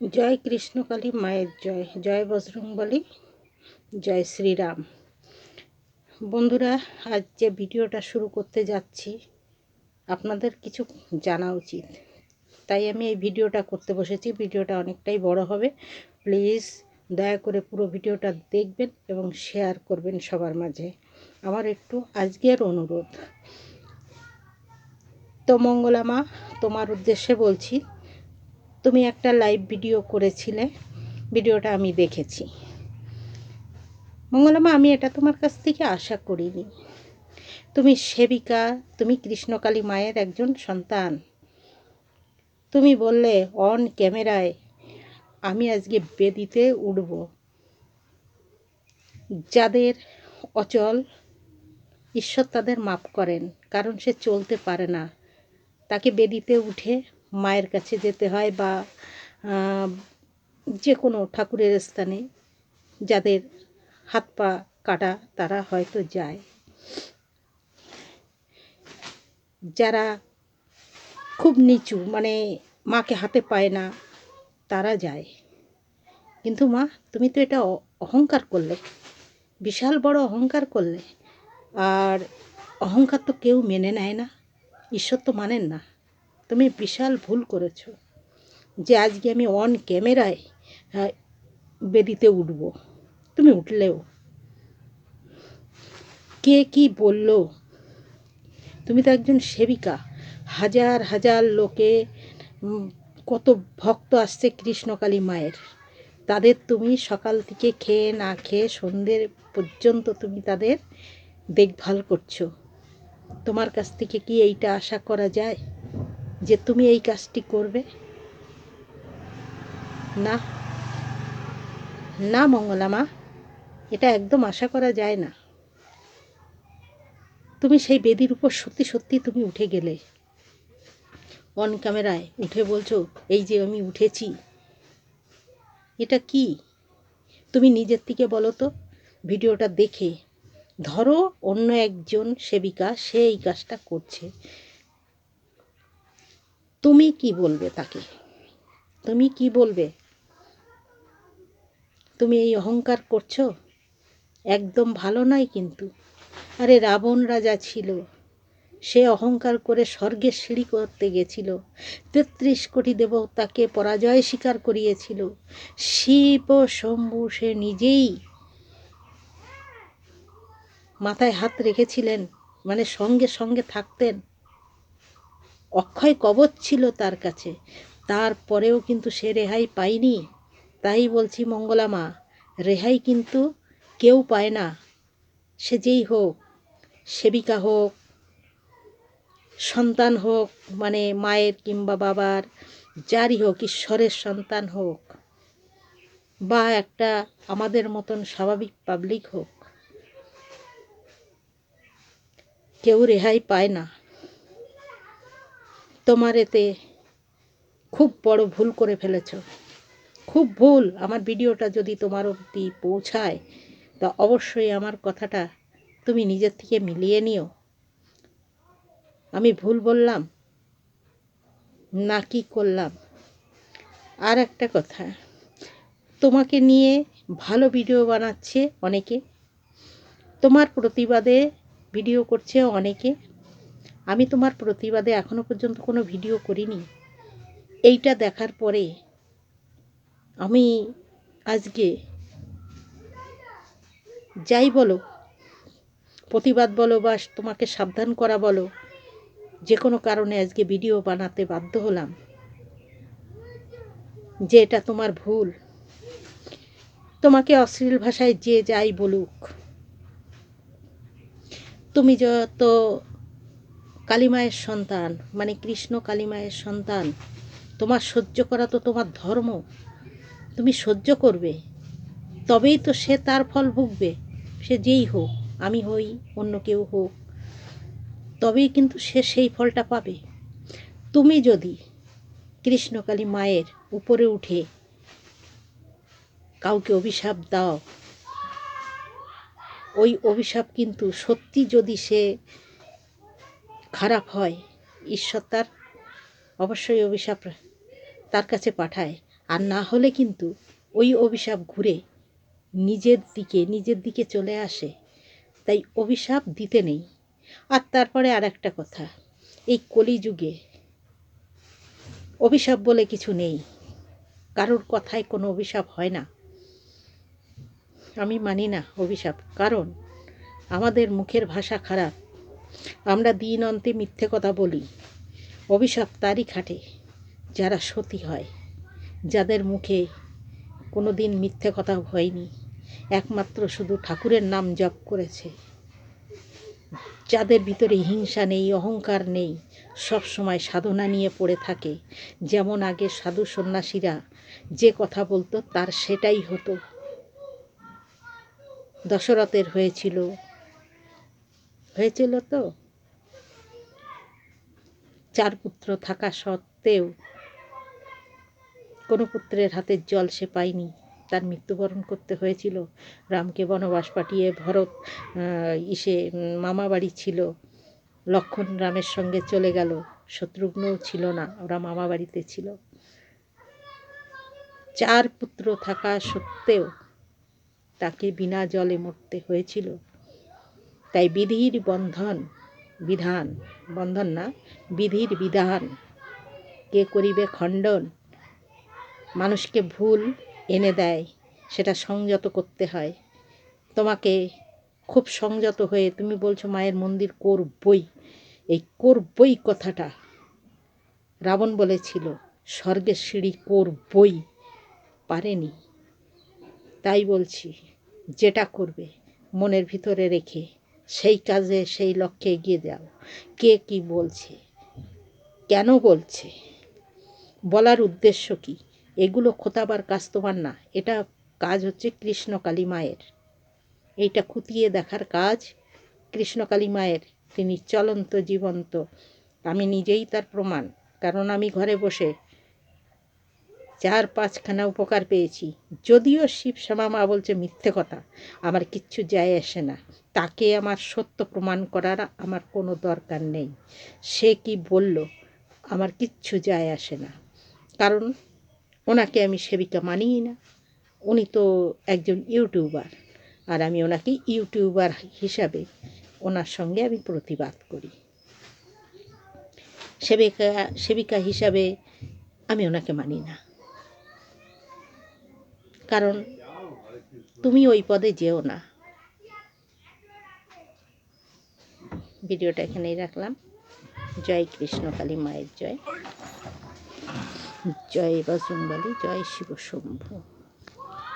জয় কৃষ্ণকালী মায়ের জয় জয় বজরংবলী, জয় শ্রীরাম। বন্ধুরা, আজ যে ভিডিওটা শুরু করতে যাচ্ছি, আপনাদের কিছু জানা উচিত। তাই আমি এই ভিডিওটা করতে বসেছি, ভিডিওটা অনেকটাই বড় হবে। প্লিজ দয়া করে পুরো ভিডিওটা দেখবেন এবং শেয়ার করবেন সবার মাঝে। আমার একটু আজকের অনুরোধ। তো মঙ্গলা মা, তোমার উদ্দেশ্যে বলছি তুমি একটা লাইভ ভিডিও করেছিলে ভিডিওটা আমি দেখেছি। মঙ্গলামা আমি এটা তোমার কাছ থেকে আশা করিনি। তুমি সেবিকা, তুমি কৃষ্ণকালী মায়ের একজন সন্তান। তুমি বললে অন ক্যামেরায় আমি আজকে বেদিতে উঠব। যাদের অচল, ঈশ্বর তাদের মাপ করেন, কারণ সে চলতে পারে না। তাকে বেদিতে উঠে মায়ের কাছে যেতে হয় বা যে কোনো ঠাকুরের স্থানে যাদের হাত পা কাটা তারা হয়তো যায়। যারা খুব নিচু মানে মাকে হাতে পায় না, তারা যায়। কিন্তু মা, তুমি তো এটা অহংকার করলে, বিশাল বড় অহংকার করলে। আর অহংকার তো কেউ মেনে নেয় না, ঈশ্বর তো মানেন না। তুমি বিশাল ভুল করেছ যে আজকে আমি অন ক্যামেরায় বেদিতে উঠব। তুমি উঠলেও। কে কি বলল? তুমি তো একজন সেবিকা। হাজার হাজার লোকে কত ভক্ত আসছে কৃষ্ণকালী মায়ের। তাদের তুমি সকাল থেকে খেয়ে না খেয়ে সন্ধ্যের পর্যন্ত তুমি তাদের দেখভাল করছ। তোমার কাছ থেকে কি এইটা আশা করা যায়? যে তুমি এই কাজটি করবে? না। না, মঙ্গলা মা, এটা একদম আশা করা যায় না। তুমি সেই বেদির উপর সত্যি সত্যি তুমি উঠে গেলে। অন ক্যামেরায় উঠে বলছো, এই যে আমি উঠেছি, এটা কি? তুমি নিজের থেকে বলো তো, ভিডিওটা দেখে। ধরো অন্য একজন সেবিকা, সে এই কাজটা করছে। তুমি কি বলবে তাকে? তুমি কি বলবে? তুমি এই অহংকার করছ? একদম ভালো নয় কিন্তু। আরে রাবণ রাজা ছিল। সে অহংকার করে স্বর্গের সিঁড়ি করতে গেছিল। তেত্রিশ কোটি দেবতাকে পরাজয় স্বীকার করিয়েছিল। শিব শম্ভু সে নিজেই মাথায় হাত রেখেছিলেন মানে সঙ্গে সঙ্গে থাকতেন। অক্ষয় কবচ ছিল তার কাছে। তারপরেও কিন্তু সে রেহাই পায়নি। তাই বলছি, মঙ্গলা মা, রেহাই কিন্তু কেউ পায় না। সে যেই হোক, সেবিকা হোক, সন্তান হোক মানে মায়ের কিংবা বাবার, যারই হোক, ঈশ্বরের সন্তান হোক, বা একটা আমাদের মতন স্বাভাবিক পাবলিক হোক, কেউ রেহাই পায় না। তোমার এতে খুব বড় ভুল করে ফেলেছ। খুব ভুল। আমার ভিডিওটা যদি তোমার অবধি পৌঁছায়, তা অবশ্যই আমার কথাটা তুমি নিজের থেকে মিলিয়ে নিও। আমি ভুল বললাম? না কি করলাম? আর একটা কথা, তোমাকে নিয়ে ভালো ভিডিও বানাচ্ছে অনেকে, তোমার প্রতিবাদে ভিডিও করছে অনেকে আমি তোমার প্রতিবাদে এখনও পর্যন্ত কোনো ভিডিও করিনি। এইটা দেখার পরে আমি আজকে যাই বলো, প্রতিবাদ বলো বা তোমাকে সাবধান করা বলো, যে কোনো কারণে আজকে ভিডিও বানাতে বাধ্য হলাম, যে এটা তোমার ভুল। তোমাকে অশ্লীল ভাষায় যে যাই বলুক, তুমি যত কালিমায়ের সন্তান মানে কৃষ্ণ কালিমায়ের সন্তান, তোমার সহ্য করা তো তোমার ধর্ম। তুমি সহ্য করবে, তবেই তো সে তার ফল ভুগবে। সে যেই হোক, আমি হই, অন্য কেউ হোক, তবেই কিন্তু সে সেই ফলটা পাবে। তুমি যদি কৃষ্ণকালী মায়ের উপরে উঠে কাউকে অভিশাপ দাও, ওই অভিশাপ কিন্তু সত্যি যদি সে খারাপ হয়, ঈশ্বর তার অবশ্যই অভিশাপ তার কাছে পাঠায়। আর না হলে কিন্তু ওই অভিশাপ ঘুরে নিজের দিকে নিজের দিকে চলে আসে। তাই অভিশাপ দিতে নেই। আর তারপরে আর একটা কথা, এই কলিযুগে অভিশাপ বলে কিছু নেই। কারোর কথায় কোনো অভিশাপ হয় না। আমি মানি না অভিশাপ। কারণ আমাদের মুখের ভাষা খারাপ। আমরা দিন অন্তে মিথ্যে কথা বলি। অভিশাপ তারই খাটে, যারা সতী হয়। যাদের মুখে কোনো দিন মিথ্যে কথা হয়নি, একমাত্র শুধু ঠাকুরের নাম জপ করেছে। যাদের ভিতরে হিংসা নেই, অহংকার নেই, সব সময় সাধনা নিয়ে পড়ে থাকে। যেমন আগে সাধু সন্ন্যাসীরা যে কথা বলতো, তার সেটাই হতো। দশরথের হয়েছিল হয়েছিল তো? চার পুত্র থাকা সত্ত্বেও কোনো পুত্রের হাতের জল সে পায়নি। তার মৃত্যুবরণ করতে হয়েছিল। রামকে বনবাস পাঠিয়ে ভরত ইসে মামা বাড়ি ছিল। লক্ষণ রামের সঙ্গে চলে গেল। শত্রুঘ্নও ছিল না, ওরা মামা বাড়িতে ছিল। চার পুত্র থাকা সত্ত্বেও তাকে বিনা জলে মরতে হয়েছিল। তাই বিধির বন্ধন, বিধান, বন্ধন না, বিধির বিধান। কে করিবে খণ্ডন? মানুষকে ভুল এনে দেয়, সেটা সংযত করতে হয়। তোমাকে খুব সংযত হয়ে তুমি বলছো মায়ের মন্দির করবই। এই করবই কথাটা রাবণ বলেছিল, স্বর্গের সিঁড়ি করবই। পারেনি। তাই বলছি, যেটা করবে মনের ভিতরে রেখে সেই কাজে, সেই লক্ষ্যে এগিয়ে যাও কে কি বলছে? কেন বলছে? বলার উদ্দেশ্য কি? এগুলো খোতাবার কাজ তোমার না। এটা কাজ হচ্ছে কৃষ্ণকালী মায়ের। এইটা খুঁটিয়ে দেখার কাজ কৃষ্ণকালী মায়ের। তিনি চলন্ত, জীবন্ত। আমি নিজেই তার প্রমাণ। কারণ আমি ঘরে বসে চার পাঁচখানা উপকার পেয়েছি। যদিও শিব শ্যামা মা বলছে মিথ্যে কথা, আমার কিচ্ছু যায় আসে না। তাকে আমার সত্য প্রমাণ করার আমার কোনো দরকার নেই। সে কি বলল, আমার কিচ্ছু যায় আসে না। কারণ ওনাকে আমি সেবিকা মানিই না। উনি তো একজন ইউটিউবার, আর আমি ওনাকে ইউটিউবার হিসাবে ওনার সঙ্গে আমি প্রতিবাদ করি। সেবিকা সেবিকা হিসাবে আমি ওনাকে মানি না। কারণ তুমি ওই পদে যেও না। ভিডিওটা এখানেই রাখলাম। জয় কৃষ্ণকালী মায়ের জয়। জয় বাসুম্বালী জয় শিব শম্ভু।